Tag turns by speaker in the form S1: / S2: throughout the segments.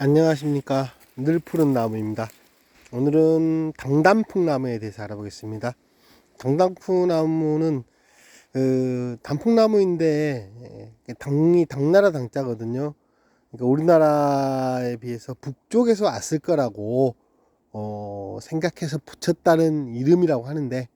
S1: 안녕하십니까. 늘 푸른 나무입니다. 오늘은 당단풍 나무에 대해서 알아보겠습니다. 당단풍 나무는 그 단풍나무인데 예, 당이 당나라 당자거든요. 그러니까 우리나라에 비해서 북쪽에서 왔을 거라고 어, 생각해서 붙였다는 이름이라고 하는데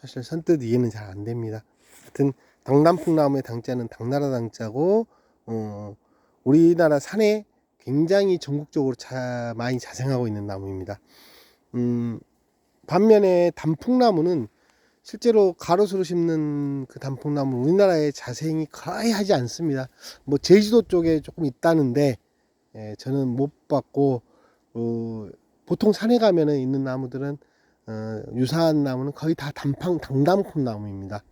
S1: 사실 선뜻 이해는 잘 안 됩니다. 하여튼 당단풍 나무의 당자는 당나라 당자고 어, 우리나라 산에 굉장히 전국적으로 자, 많이 자생하고 있는 나무입니다. 음, 반면에 단풍나무는 실제로 가로수로 심는 그 단풍나무 우리나라에 자생이 거의 하지 않습니다. 뭐 제주도 쪽에 조금 있다는데 예, 저는 못 봤고 어, 보통 산에 가면은 있는 나무들은 어, 유사한 나무는 거의 다 단팡 당단풍 나무입니다.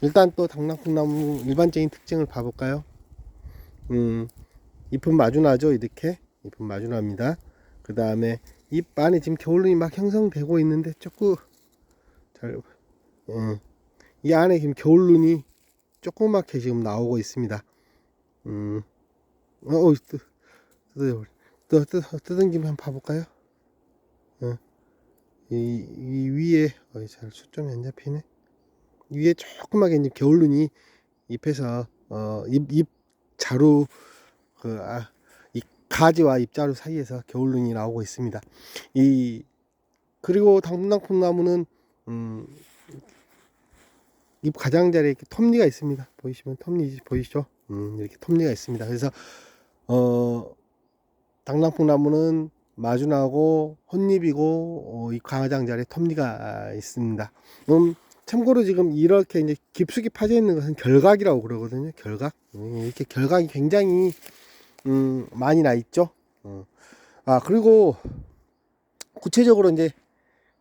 S1: 일단 또 당단풍나무 일반적인 특징을 봐볼까요? 음, 잎은 마주나죠? 이렇게? 잎은 마주납니다. 그 다음에 잎 안에 지금 겨울눈이 막 형성되고 있는데 조금 잘, 음, 이 안에 지금 겨울눈이 조그맣게 지금 나오고 있습니다. 음, 어, 어 뜯, 뜯어, 뜯어, 뜯어, 뜯은 김에 한번 봐볼까요? 어, 이, 이 위에 어, 잘 초점이 안 잡히네. 위에 조그맣게 이제 겨울눈이 잎에서 어, 잎, 잎 자루 그, 아, 이 가지와 잎자루 사이에서 겨울눈이 나오고 있습니다. 이, 그리고 당분당풍 나무는, 음, 잎 가장자리에 이렇게 톱니가 있습니다. 보이시면 톱니 보이시죠? 음, 이렇게 톱니가 있습니다. 그래서, 어, 당당풍 나무는 마주나고 혼잎이고, 어, 이 가장자리에 톱니가 있습니다. 음, 참고로 지금 이렇게 이제 깊숙이 파져 있는 것은 결각이라고 그러거든요. 결각. 음, 이렇게 결각이 굉장히 음, 많이 나 있죠. 어. 아 그리고 구체적으로 이제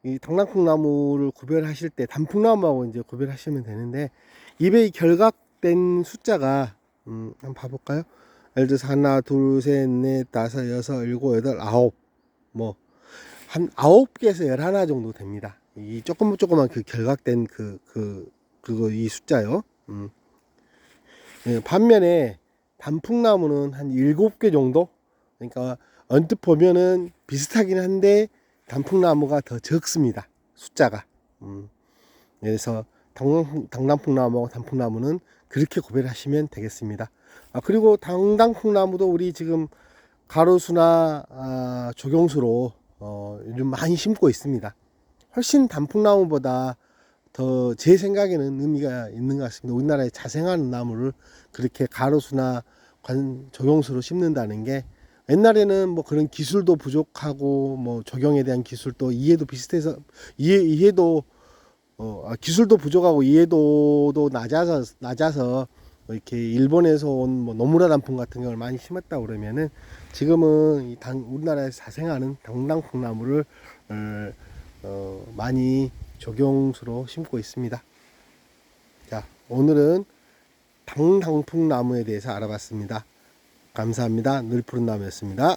S1: 이 당랑풍 나무를 구별하실 때 단풍나무하고 이제 구별하시면 되는데 이 결각된 숫자가 음, 한번 봐볼까요? 예를 들어서 하나, 둘, 셋, 넷, 다섯, 여섯, 일곱, 여덟, 아홉 뭐 한 아홉 개에서 열하나 정도 됩니다. 이 조금 조그만 그 결각된 그그 그 거 이 숫자요. 음. 예, 반면에 단풍나무는 한 일곱 개 정도? 그러니까 언뜻 보면은 비슷하긴 한데 단풍나무가 더 적습니다. 숫자가. 음. 그래서 당, 당단풍나무하고 단풍나무는 그렇게 구별하시면 되겠습니다. 아, 그리고 당당풍나무도 우리 지금 가로수나 아, 조경수로 어, 요즘 많이 심고 있습니다. 훨씬 단풍나무보다 더 제 생각에는 의미가 있는 것 같습니다. 우리나라에 자생하는 나무를 그렇게 가로수나 관 조경수로 심는다는 게 옛날에는 뭐 그런 기술도 부족하고 뭐 조경에 대한 기술도 이해도 비슷해서 이해 이해도 어 아, 기술도 부족하고 이해도도 낮아서 낮아서 뭐 이렇게 일본에서 온 뭐 노무라 단풍 같은 경우를 많이 심었다 그러면은 지금은 이 당, 우리나라에서 자생하는 당당풍나무를 어, 어, 많이 조경수로 심고 있습니다. 자, 오늘은 당당풍 나무에 대해서 알아봤습니다. 감사합니다. 늘 푸른 나무였습니다.